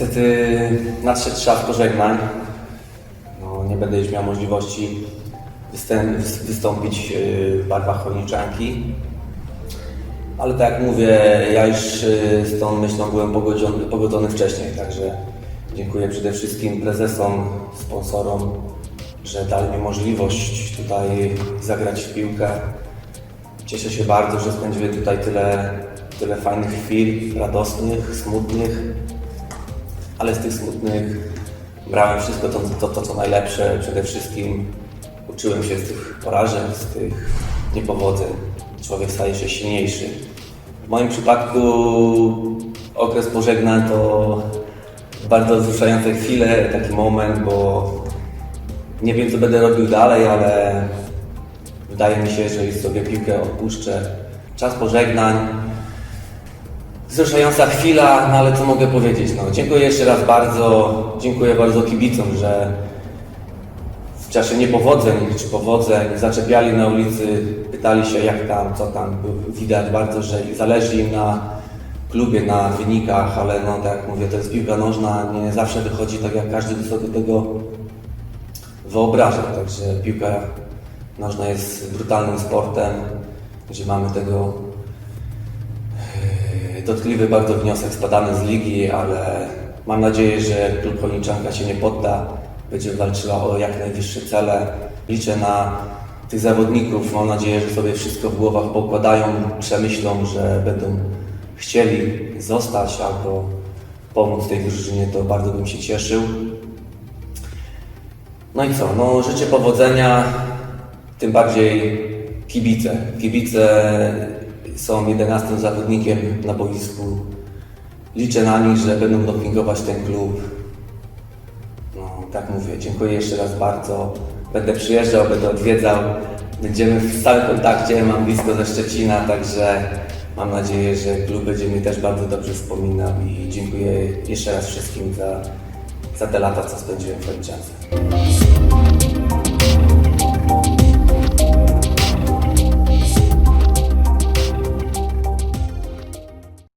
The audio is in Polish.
Niestety nadszedł czas pożegnań. No, nie będę już miał możliwości wystąpić yy, w barwach chorniczanki. Ale tak jak mówię, ja już yy, z tą myślą byłem pogodzony, pogodzony wcześniej, także dziękuję przede wszystkim prezesom, sponsorom, że dali mi możliwość tutaj zagrać w piłkę. Cieszę się bardzo, że spędziłem tutaj tyle, tyle fajnych chwil, radosnych, smutnych ale z tych smutnych brałem wszystko to, to, to co najlepsze. Przede wszystkim uczyłem się z tych porażek, z tych niepowodzeń. Człowiek staje się silniejszy. W moim przypadku okres pożegnań to bardzo wzruszające chwile, taki moment, bo nie wiem co będę robił dalej, ale wydaje mi się, że już sobie piłkę odpuszczę. Czas pożegnań, Wzruszająca chwila, no ale co mogę powiedzieć? No, dziękuję jeszcze raz bardzo, dziękuję bardzo kibicom, że w czasie niepowodzeń czy powodzeń zaczepiali na ulicy, pytali się jak tam, co tam. Widać bardzo, że zależy im na klubie, na wynikach, ale no tak jak mówię, to jest piłka nożna, nie zawsze wychodzi tak jak każdy sobie tego wyobraża. Także piłka nożna jest brutalnym sportem, gdzie mamy tego dotkliwy bardzo wniosek spadany z ligi, ale mam nadzieję, że klub Chojniczanka się nie podda, będzie walczyła o jak najwyższe cele. Liczę na tych zawodników, mam nadzieję, że sobie wszystko w głowach pokładają, przemyślą, że będą chcieli zostać albo pomóc tej drużynie, to bardzo bym się cieszył. No i co, no życzę powodzenia, tym bardziej kibice. Kibice są 11 zawodnikiem na boisku. Liczę na nich, że będą dopingować ten klub. No, tak mówię, dziękuję jeszcze raz bardzo. Będę przyjeżdżał, będę odwiedzał. Będziemy w stałym kontakcie, mam blisko ze Szczecina, także mam nadzieję, że klub będzie mi też bardzo dobrze wspominał i dziękuję jeszcze raz wszystkim za, za te lata, co spędziłem w Chojniczance.